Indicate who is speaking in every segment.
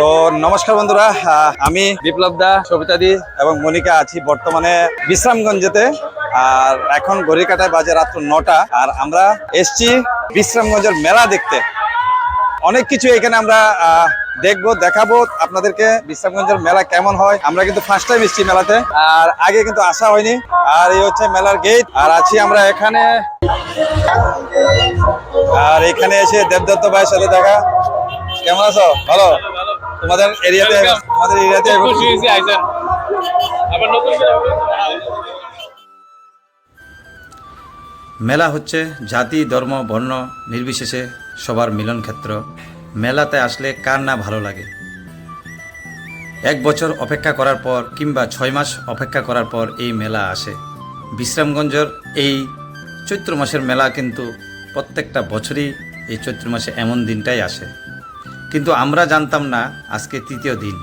Speaker 1: তো নমস্কার বন্ধুরা আমি বিপ্লব দা সবিতাদি এবং মনিকা আছি বর্তমানে বিশ্রামগঞ্জেতে। আর এখন ঘড়ির কাটায় বাজে রাত্র নটা, আর আমরা এসছি বিশ্রামগঞ্জের মেলা দেখতে। অনেক কিছু এখানে আমরা দেখব, দেখাবো, আপনাদেরকে বিশ্রামগঞ্জের মেলা কেমন হয়। আমরা কিন্তু ফার্স্ট টাইম এসছি মেলাতে, আর আগে কিন্তু আসা হয়নি। আর এই হচ্ছে মেলার গেট আর আছি আমরা এখানে। আর এখানে এসে দেবদত্ত ভাইয়ের সাথে দেখা কেমন আছো? ভালো? তোমাদের এরিয়াতে তোমাদের এরিয়াতে
Speaker 2: খুশি হয়েছি আইসেন। আবার নতুন
Speaker 3: মেলা হচ্ছে জাতি ধর্ম বর্ণ নির্বিশেষে সবার মিলন ক্ষেত্র। মেলাতে আসলে কার না ভালো লাগে? এক বছর অপেক্ষা করার পর কিংবা ছয় মাস অপেক্ষা করার পর এই মেলা আসে। বিশ্রামগঞ্জের এই চৈত্র মাসের মেলা কিন্তু প্রত্যেকটা বছরই এই চৈত্র মাসে এমন দিনটাই আসে। কিন্তু আমরা জানতাম না আজকে তৃতীয় দিন।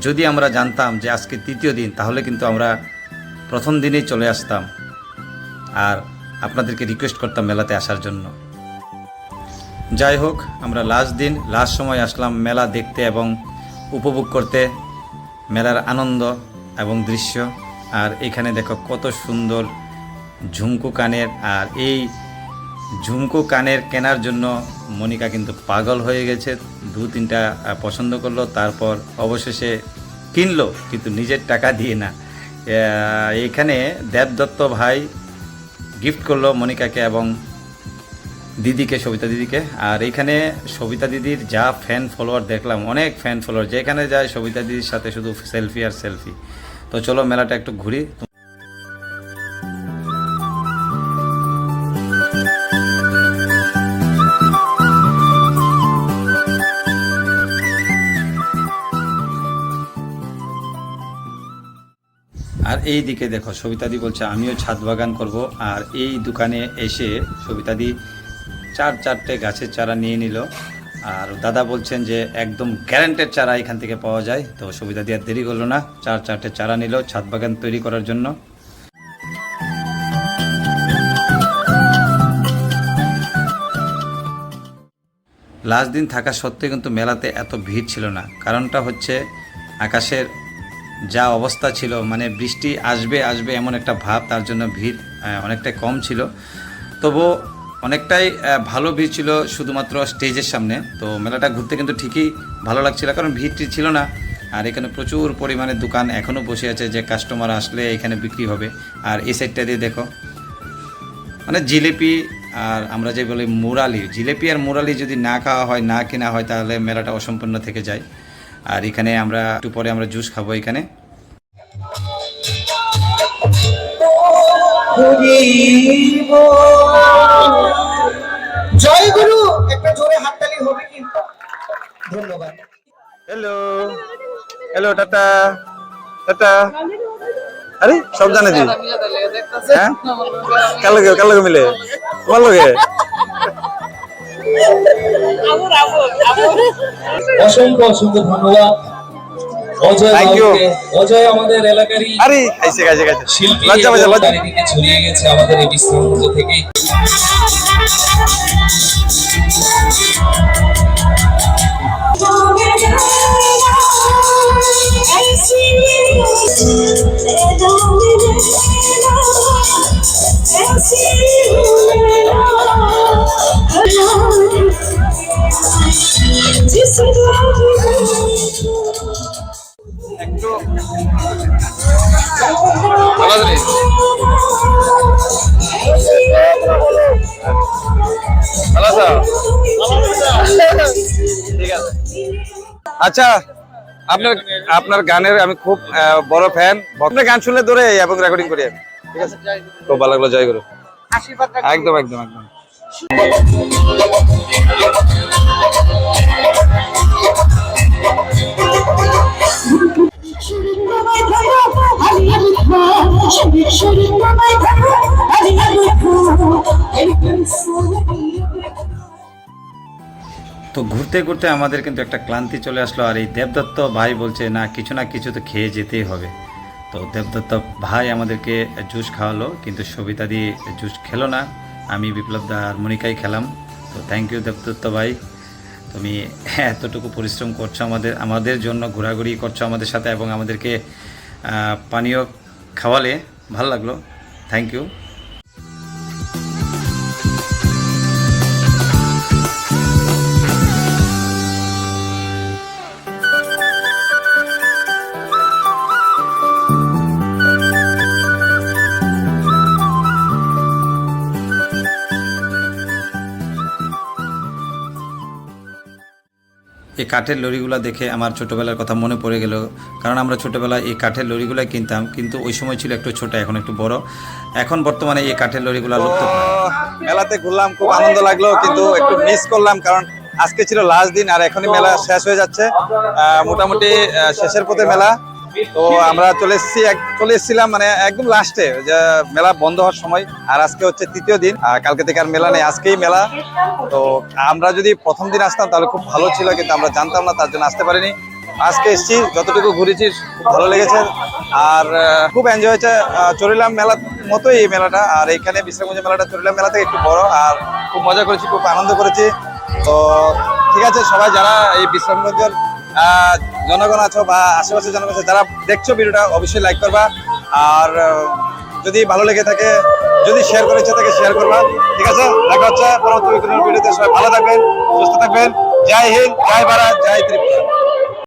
Speaker 3: যদি আমরা জানতাম যে আজকে তৃতীয় দিন, তাহলে কিন্তু আমরা প্রথম দিনেই চলে আসতাম। আর আপনাদেরকে রিকোয়েস্ট করতাম মেলাতে আসার জন্য। যাই হোক, আমরা লাস্ট দিন লাস্ট সময় আসলাম মেলা দেখতে এবং উপভোগ করতে, মেলার আনন্দ এবং দৃশ্য। আর এখানে দেখো কত সুন্দর ঝুমকু কানের আর এই ঝুমকু কানের কেনার জন্য মনিকা কিন্তু পাগল হয়ে গেছে। দু তিনটা পছন্দ করল, তারপর অবশেষে কিনলো, কিন্তু নিজের টাকা দিয়ে না। এখানে দেবদত্ত ভাই গিফট করল মনিকাকে এবং দিদিকে, সবিতা দিদিকে। আর এখানে সবিতা দিদির যা ফ্যান ফলোয়ার দেখলাম, অনেক ফ্যান ফলোয়ার যেখানে যায় সবিতা দিদির সাথে শুধু সেলফি আর সেলফি তো চলো মেলাটা একটু ঘুরি। আর এই দিকে দেখো, সবিতাদি বলছে, আমিও ছাদ বাগান করব। আর এই দোকানে এসে সবিতাদি চার চারটে গাছের চারা নিয়ে নিল। আর দাদা বলছেন যে, একদম গ্যারান্টেড চারা এখান থেকে পাওয়া যায়। তো সবিতাদি আর দেরি করল না, চার চারটে চারা নিল ছাদ বাগান তৈরি করার জন্য। লাস্ট দিন থাকা সত্ত্বেও কিন্তু মেলাতে এত ভিড় ছিল না। কারণটা হচ্ছে, আকাশের যা অবস্থা ছিল মানে বৃষ্টি আসবে আসবে এমন একটা ভাব, তার জন্য ভিড় অনেকটাই কম ছিল। তবু অনেকটাই ভালো ভিড় ছিল শুধুমাত্র স্টেজের সামনে। তো মেলাটা ঘুরতে কিন্তু ঠিকই ভালো লাগছিল, কারণ ভিড়টি ছিল না। আর এখানে প্রচুর পরিমাণে দোকান এখনও বসে আছে যে কাস্টমার আসলে এখানে বিক্রি হবে। আর এই সাইডটা দিয়ে দেখো মানে জিলিপি আর আমরা যে বলি মুরালি, জিলিপি আর মুরালি যদি না খাওয়া হয়, না কেনা হয়, তাহলে মেলাটা অসম্পূর্ণ থেকে যায়। আর এখানে আমরা একটু পরে আমরা জুস খাব এখানে।
Speaker 4: জয় গুরু একটা জোরে হাততালি হবে কিন্তু। ধন্যবাদ।
Speaker 1: Hello hello tata. টাটা। আরে সব জানে দি। হ্যাঁ? লগে মিলে? তোমার লগে?
Speaker 4: অসংখ্য অসংখ্য ধন্যবাদ। অজয় অজয় আমাদের এলাকারই
Speaker 1: আরে
Speaker 4: শিল্পী
Speaker 1: লজ্জা
Speaker 4: এবং
Speaker 1: লজ্জা।
Speaker 4: ছড়িয়ে গেছে আমাদের এই বিশ্রামগৃহ থেকে।
Speaker 1: ঠিক আছে আচ্ছা আপনার আপনার গানের আমি খুব বড় ফ্যান আপনার গান শুনলে ধরে এবং রেকর্ডিং করি আমি। ঠিক আছে? খুব ভালো লাগল জয় গুরু। একদম একদম একদম।
Speaker 3: তো ঘুরতে ঘুরতে আমাদের কিন্তু একটা ক্লান্তি চলে আসলো, আর এই দেবদত্ত ভাই বলছে, না, কিছু না কিছু তো খেয়ে যেতেই হবে। তো দেবদত্ত ভাই আমাদেরকে জুস খাওয়ালো, কিন্তু সবিতা দিয়ে জুস খেলো না। আমি বিপ্লব দা আর মনিকাই খেলাম। তো থ্যাংক ইউ দেবদত্ত ভাই। তুমি এতটুকু পরিশ্রম করছ আমাদের আমাদের জন্য, ঘোরাঘুরি করছ আমাদের সাথে এবং আমাদেরকে পানীয় খাওয়ালে ভালো লাগল। থ্যাংক ইউ কাঠের লরিগুলো দেখে আমার ছোটোবেলার কথা মনে পড়ে গেল। কারণ আমরা ছোটোবেলায় এই কাঠের লরিগুলো কিনতাম কিন্তু ওই সময় ছিল একটু ছোট এখন একটু বড়। এখন বর্তমানে এই কাঠের লরিগুলো লুপ্ত
Speaker 1: মেলাতে ঘুরলাম খুব আনন্দ লাগল কিন্তু একটু মিস করলাম কারণ আজকে ছিল লাস্ট দিন আর এখনই মেলা শেষ হয়ে যাচ্ছে। মোটামুটি শেষের পথে মেলা। তো আমরা চলে এসেছি চলে এসেছিলাম মানে একদম লাস্টে যে মেলা বন্ধ হওয়ার সময়, আর আজকে হচ্ছে তৃতীয় দিন, আর কালকে থেকে আর মেলা নেই, আজকেই মেলা। তো আমরা যদি প্রথম দিন আসতাম, তাহলে খুব ভালো ছিল, কিন্তু আমরা জানতাম না, তার জন্য আসতে পারিনি। আজকে এসেছি, যতটুকু ঘুরেছি ভালো লেগেছে। আর খুব এনজয় হয়েছে। চরিলাম মেলার মতোই এই মেলাটা, আর এখানে বিশ্রামগঞ্জ মেলাটা চরিলাম মেলা থেকে একটু বড়, আর খুব মজা করেছি, খুব আনন্দ করেছি। তো ঠিক আছে, সবাই যারা এই বিশ্রামগঞ্জের জনগণ আছো বা আশেপাশে জনগণ আছে, যারা দেখছ ভিডিওটা, অবশ্যই লাইক করবা। আর যদি ভালো লেগে থাকে, যদি শেয়ার করে ইচ্ছা থাকে শেয়ার করবা। ঠিক আছে? দেখা হচ্ছে পরবর্তী ভিডিওতে। সবাই ভালো থাকবেন, সুস্থ থাকবেন। জয় হিন্দ, জয় ভারত, জয় ত্রিপুরা।